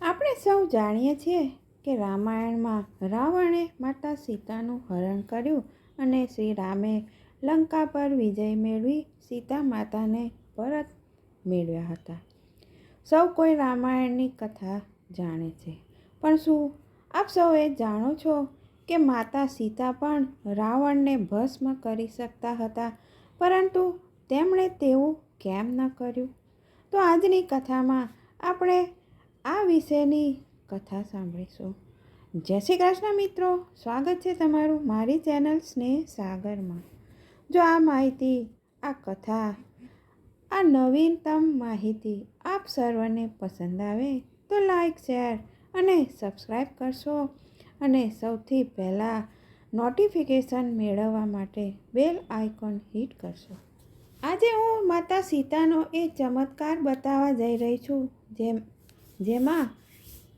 આપણે સૌ જાણીએ છીએ કે રામાયણમાં રાવણે માતા સીતાનું હરણ કર્યું અને શ્રી રામે લંકા પર વિજય મેળવી સીતા માતાને પરત મેળવ્યા હતા. સૌ કોઈ રામાયણની કથા જાણે છે. પણ શું આપ સૌએ જાણો છો કે માતા સીતા પણ રાવણને ભસ્મ કરી શકતા હતા, પરંતુ તેમણે તેવું કેમ ન કર્યું? તો આજની કથામાં આપણે આ વિશેની કથા સાંભળીશું. જય શ્રી કૃષ્ણ મિત્રો, સ્વાગત છે તમારું મારી ચેનલ સ્નેહ સાગરમાં. જો આ માહિતી, આ કથા, આ નવીનતમ માહિતી આપ સર્વને પસંદ આવે તો લાઈક, શેર અને સબસ્ક્રાઈબ કરશો અને સૌથી પહેલાં નોટિફિકેશન મેળવવા માટે બેલ આઇકોન હિટ કરશો. આજે હું માતા સીતાનો એ ચમત્કાર બતાવવા જઈ રહી છું, જેમ જેમાં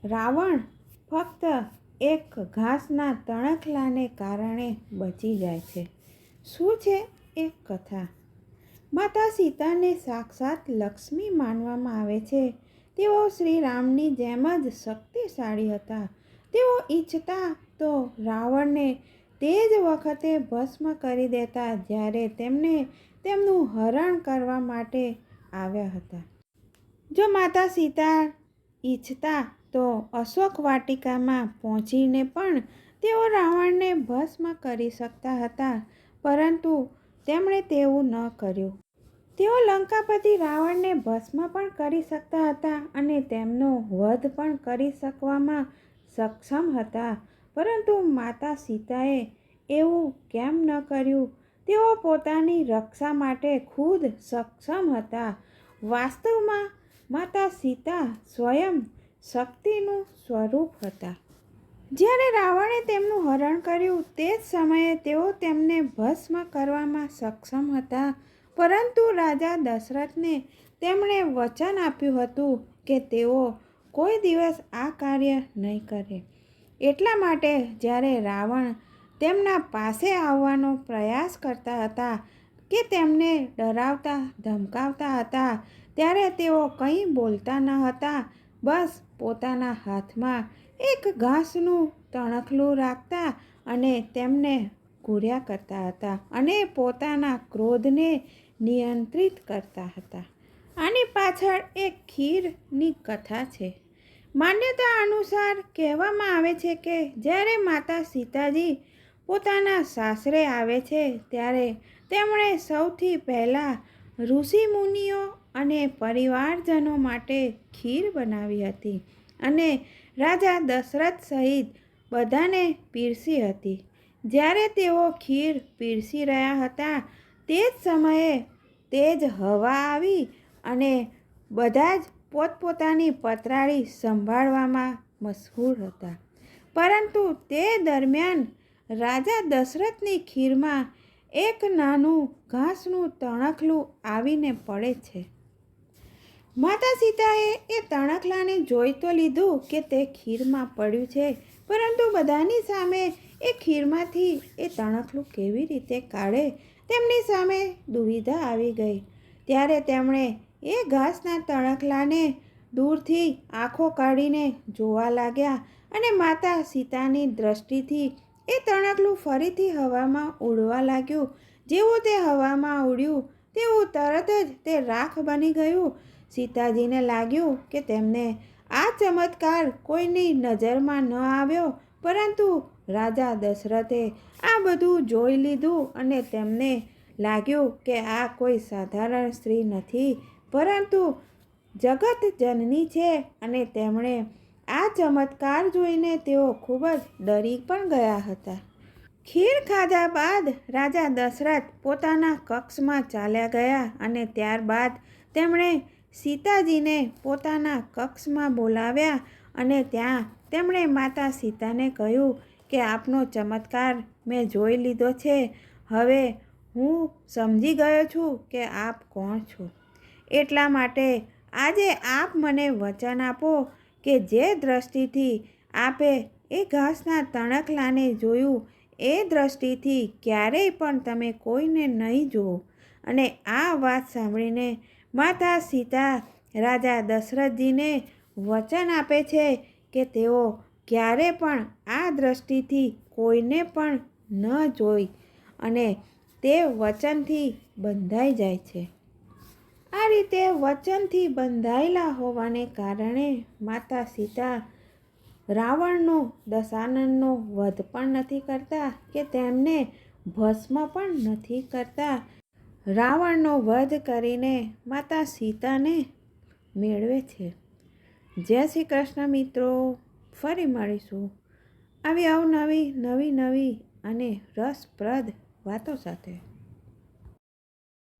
રાવણ ફક્ત એક ઘાસના તણખલાને કારણે બચી જાય છે. શું છે એ કથા? માતા સીતાને સાક્ષાત લક્ષ્મી માનવામાં આવે છે. તેઓ શ્રી રામની જેમ જ શક્તિશાળી હતા. તેઓ ઈચ્છતા તો રાવણને તે જ વખતે ભસ્મ કરી દેતા જ્યારે તેમને તેમનું હરણ કરવા માટે આવ્યા હતા. જો માતા સીતા ઈચ્છતા તો અશોક વાટિકામાં પહોંચીને પણ તેઓ રાવણને ભસ્મ કરી શકતા હતા, પરંતુ તેમણે તેવું ન કર્યું. તેઓ લંકાપતિ રાવણને ભસ્મ પણ કરી શકતા હતા અને તેમનો વધ પણ કરી શકવામાં સક્ષમ હતા, પરંતુ માતા સીતાએ એવું કેમ ન કર્યું? તેઓ પોતાની રક્ષા માટે ખુદ સક્ષમ હતા. વાસ્તવમાં માતા સીતા સ્વયં શક્તિનું સ્વરૂપ હતા. જ્યારે રાવણે તેમનું હરણ કર્યું તે જ સમયે તેઓ તેમને ભસ્મ કરવામાં સક્ષમ હતા. પરંતુ રાજા દશરથને તેમણે વચન આપ્યું હતું કે તેઓ કોઈ દિવસ આ કાર્ય નહીં કરે. એટલા માટે જ્યારે રાવણ તેમના પાસે આવવાનો પ્રયાસ કરતા હતા કે તેમને ડરાવતા, ધમકાવતા હતા ત્યારે તેઓ કંઈ બોલતા ન હતા. બસ પોતાના હાથમાં એક ઘાસનું તણખલું રાખતા અને તેમને ઘૂર્યા કરતા હતા અને પોતાના ક્રોધને નિયંત્રિત કરતા હતા. આની પાછળ એક ખીરની કથા છે. માન્યતા અનુસાર કહેવામાં આવે છે કે જ્યારે માતા સીતાજી પોતાના સાસરે આવે છે, ત્યારે તેમણે સૌથી પહેલાં ઋષિ મુનિઓ અને પરિવારજનો માટે ખીર બનાવી હતી અને રાજા દશરથ સહિત બધાને પીરસી હતી. જ્યારે તેઓ ખીર પીરસી રહ્યા હતા, તે જ સમયે તેજ હવા આવી અને બધા જ પોતપોતાની પતરાળી સંભાળવામાં મશહૂર હતા. પરંતુ તે દરમિયાન રાજા દશરથની ખીરમાં એક નાનું ઘાસનું તણખલું આવીને પડે છે. માતા સીતાએ એ તણખલાને જોઈ તો લીધું કે તે ખીરમાં પડ્યું છે. પરંતુ બધાની સામે એ ખીરમાંથી એ તણખલું કેવી રીતે કાઢે તેમની સામે દુવિધા આવી ગઈ. ત્યારે તેમણે એ ઘાસના તણખલાને દૂરથી આંખો કાઢીને જોવા લાગ્યા અને માતા સીતાની દ્રષ્ટિથી એ તણખલું ફરીથી હવામાં ઉડવા લાગ્યું. જેવું તે હવામાં ઉડ્યું, તેવું તરત જ તે રાખ બની ગયું. સીતાજીને લાગ્યું કે તેમને આ ચમત્કાર કોઈની નજરમાં ન આવ્યો, પરંતુ રાજા દશરથે આ બધું જોઈ લીધું અને તેમને લાગ્યું કે આ કોઈ સાધારણ સ્ત્રી નથી, પરંતુ જગત જનની છે અને તેમણે આ ચમત્કાર જોઈને તેઓ ખૂબ જ ડરી પણ ગયા હતા. ખીર ખાધા બાદ રાજા દશરથ પોતાના કક્ષમાં ચાલ્યા ગયા અને ત્યારબાદ તેમણે સીતાજીને પોતાના કક્ષમાં બોલાવ્યા અને ત્યાં તેમણે માતા સીતાને કહ્યું કે આપનો ચમત્કાર મેં જોઈ લીધો છે. હવે હું સમજી ગયો છું કે આપ કોણ છો. એટલા માટે આજે આપ મને વચન આપો કે જે દ્રષ્ટિથી આપે એ ઘાસના તણખલાને જોયું, એ દ્રષ્ટિથી ક્યારેય પણ તમે કોઈને નહીં જુઓ. અને આ વાત સાંભળીને માતા સીતા રાજા દશરથજીને વચન આપે છે કે તેઓ ક્યારે પણ આ દ્રષ્ટિથી કોઈને પણ ન જોઈ અને તે વચનથી બંધાઈ જાય છે. આ રીતે વચનથી બંધાયેલા હોવાને કારણે માતા સીતા રાવણનો દશાનનનો વધ પણ નથી કરતા કે તેમને ભસ્મ પણ નથી કરતા રાવણનો વધ કરીને માતા સીતાને મેળવે છે. જય શ્રી કૃષ્ણ મિત્રો, ફરી મળીશું આવી અવનવી, નવી નવી અને રસપ્રદ વાતો સાથે.